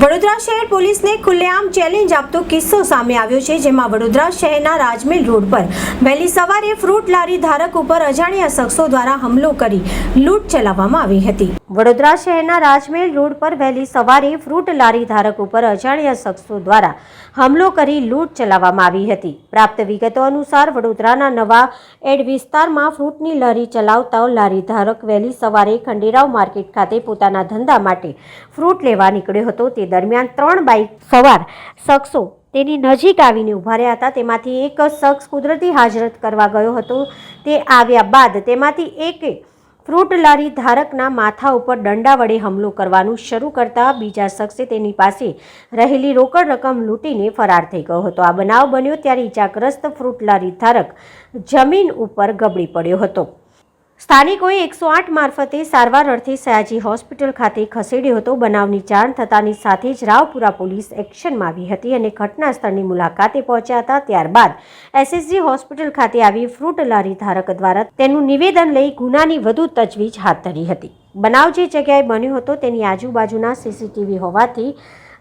વડોદરા શહેર પોલીસને ખુલ્લેઆમ ચેલેન્જ આપતો કિસ્સો સામે આવ્યો છે, જેમાં વડોદરા શહેરના રાજમેલ રોડ પર વહેલી સવારે ફ્રૂટ લારી ધારક ઉપર અજાણ્યા શખ્સો દ્વારા હુમલો કરી લૂંટ ચલાવવામાં આવી હતી. વડોદરા શહેરના રાજમેલ રોડ પર વહેલી સવારે ફ્રૂટ લારી ધારક ઉપર અજાણ્યા શખ્સો દ્વારા હુમલો કરી લૂંટ ચલાવવામાં આવી હતી. પ્રાપ્ત વિગતો અનુસાર, વડોદરાના નવા એડ વિસ્તારમાં ફ્રૂટની લારી ચલાવતા લારી ધારક વહેલી સવારે ખંડેરાવ માર્કેટ ખાતે પોતાના ધંધા માટે ફ્રૂટ લેવા નીકળ્યો હતો. તે દરમિયાન ત્રણ બાઇક સવાર શખ્સો તેની નજીક આવીને ઊભા રહ્યા હતા. તેમાંથી એક શખ્સ કુદરતી હાજરત કરવા ગયો હતો. તે આવ્યા બાદ તેમાંથી એકે ફ્રૂટ લારી ધારકના માથા ઉપર દંડા વડે હુમલો કરવાનું શરૂ કરતા બીજા શખ્સે તેની પાસે રહેલી રોકડ રકમ લૂંટીને ફરાર થઈ ગયો હતો. આ બનાવ બન્યો ત્યારે ઇજાગ્રસ્ત ફ્રૂટ લારી ધારક જમીન ઉપર ગબડી પડ્યો હતો. સ્થાનિકોએ એકસો આઠ મારફતે સારવાર અર્થે સયાજી હોસ્પિટલ ખાતે ખસેડ્યો હતો. બનાવની જાણ થતાની સાથે જ રાવપુરા પોલીસ એક્શનમાં આવી હતી અને ઘટના સ્થળની મુલાકાતે પહોંચ્યા હતા. ત્યારબાદ એસએસજી હોસ્પિટલ ખાતે આવી ફ્રૂટ લારી ધારક દ્વારા તેનું નિવેદન લઈ ગુનાની વધુ તજવીજ હાથ ધરી હતી. બનાવ જે જગ્યાએ બન્યો હતો તેની આજુબાજુના સીસીટીવી હોવાથી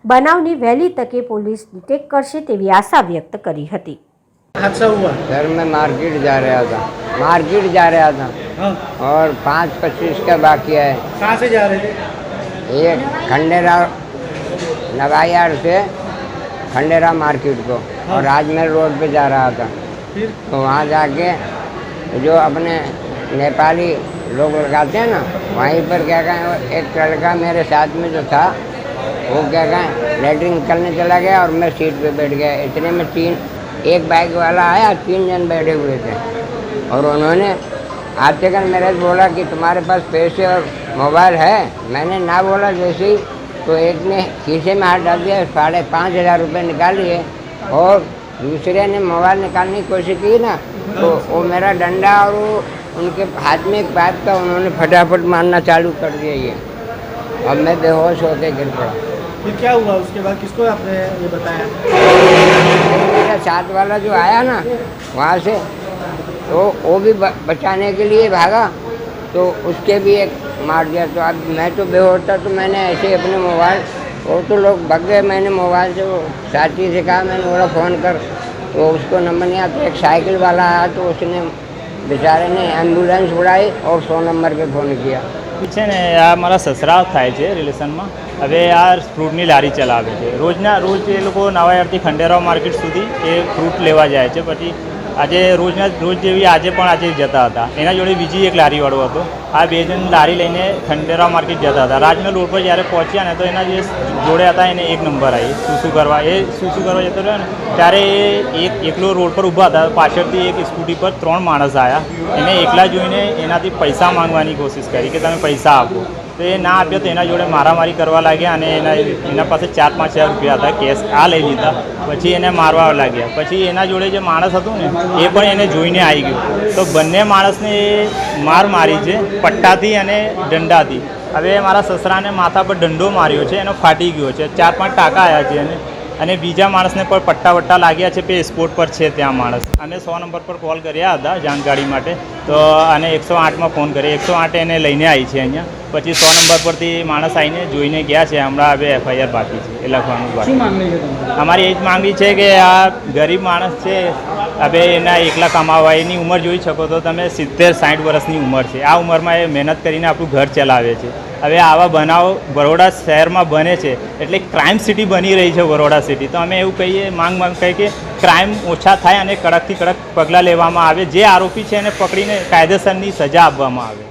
બનાવની વહેલી તકે પોલીસ ડિટેક્ટ કરશે તેવી આશા વ્યક્ત કરી હતી. હાદસા હુઆ ઘર મેં માર્કેટ જા રહ્યા હતા. માર્કેટ જા રહ્યા હતા. हाँ। और पाँच पच्चीस का बाकी है। कहाँ से जा रहे थे? ये खंडेरा नवायार से खंडेरा मार्केट को हाँ। और राजमहल रोड पे जा रहा था। फिर? तो वहाँ जाके जो अपने नेपाली लोग लगाते हैं ना वहीं पर क्या कहें एक लड़का मेरे साथ में जो था वो क्या कहें लेटरिन करने चला गया और मैं सीट पे बैठ गया। इतने में तीन एक बाइक वाला आया तीन जन बैठे हुए थे। और उन्होंने आते कर मेरे बोला कि तुम्हारे पास पैसे और मोबाइल है। मैंने ना बोला जैसे ही तो एक ने खीसे में हाथ डाल दिया साढ़े पाँच हज़ार रुपये निकाल लिए और दूसरे ने मोबाइल निकालने की कोशिश की ना तो वो मेरा डंडा और वो उनके हाथ में एक पाइप था उन्होंने फटाफट मारना चालू कर दिया ये। अब मैं बेहोश होके गिर पड़ा फिर क्या हुआ? उसके बाद किसको आपने ये बताया? मेरा साथ वाला जो आया ना वहाँ से तो वो भी ब- बचाने के लिए भागा तो उसके भी एक मार दिया तो अब मैं तो बेहोश था तो मैंने ऐसे ही अपने मोबाइल वो तो लोग भग गए मैंने मोबाइल से वो साथी से कहा मैंने बोला फ़ोन कर तो उसको नंबर नहीं आता एक साइकिल वाला आया तो उसने बेचारे ने एम्बुलेंस उड़ाई और सौ नंबर पे फ़ोन किया છે ને આ મારા સસરા થાય છે રિલેશનમાં હવે આ ફ્રૂટની લારી ચલાવે છે રોજના રોજ એ લોકો નવાયારથી ખંડેરાવ માર્કેટ સુધી એ ફ્રૂટ લેવા જાય છે પછી આજે રોજના રોજ જેવી આજે પણ આજે જતા હતા. એના જોડે બીજી એક લારીવાળો હતો. આ બે જણ લારી લઈને ખંડેરા માર્કેટ જતા હતા. રાજના રોડ પર જ્યારે પહોંચ્યા ને તો એના જે જોડે હતા એને એક નંબર આવી શું શું કરવા. એ શું શું કરવા જતો રહ્યો ને, ત્યારે એ એક એકલો રોડ પર ઊભા હતા. પાછળથી એક સ્કૂટી પર ત્રણ માણસ આવ્યા એને એકલા જોઈને એનાથી પૈસા માંગવાની કોશિશ કરી કે તમે પૈસા આપો. તો એ ના આપ્યો તો એના જોડે મારામારી કરવા લાગ્યા અને એના એના પાસે ચાર પાંચ હજાર રૂપિયા હતા, કેશ આ લઈ લીધા. પછી એને મારવા લાગ્યા. પછી એના જોડે જે માણસ હતું ને, એ પણ એને જોઈને આવી ગયું. તો બંને માણસને એ માર મારી છે, પટ્ટાથી અને દંડાથી. હવે મારા સસરાને માથા પર દંડો માર્યો છે, એનો ફાટી ગયો છે. ચાર પાંચ ટાંકા આવ્યા છે એને. અને બીજા માણસને પણ પટ્ટા વટ્ટા લાગ્યા છે તે સ્પોટ પર છે ત્યાં માણસ. અમે સો નંબર પર કોલ કર્યા હતા જાણકારી માટે. તો અને એકસો આઠમાં ફોન કર્યો. એકસો આઠ એને લઈને આવી છે અહીંયા. પછી સો નંબર પરથી માણસ આવીને જોઈને ગયા છે. હમણાં હવે એફઆઈઆર બાકી છે. એ લખવાનું બાકી અમારી એ જ માંગણી છે કે આ ગરીબ માણસ છે હવે એના એકલા કમાવા એની ઉંમર જોઈ શકો તો તમે સિત્તેર સાઠ વર્ષની ઉંમર છે. આ ઉંમરમાં એ મહેનત કરીને આપણું ઘર ચલાવે છે. હવે આવા બનાવો બરોડા શહેરમાં બને છે એટલે ક્રાઇમ સિટી બની રહી છે બરોડા સિટી તો અમે એવું કહીએ માંગ માંગ કહીએ કે ક્રાઇમ ઓછા થાય અને કડકથી કડક પગલાં લેવામાં આવે. જે આરોપી છે એને પકડીને કાયદેસરની સજા આપવામાં આવે.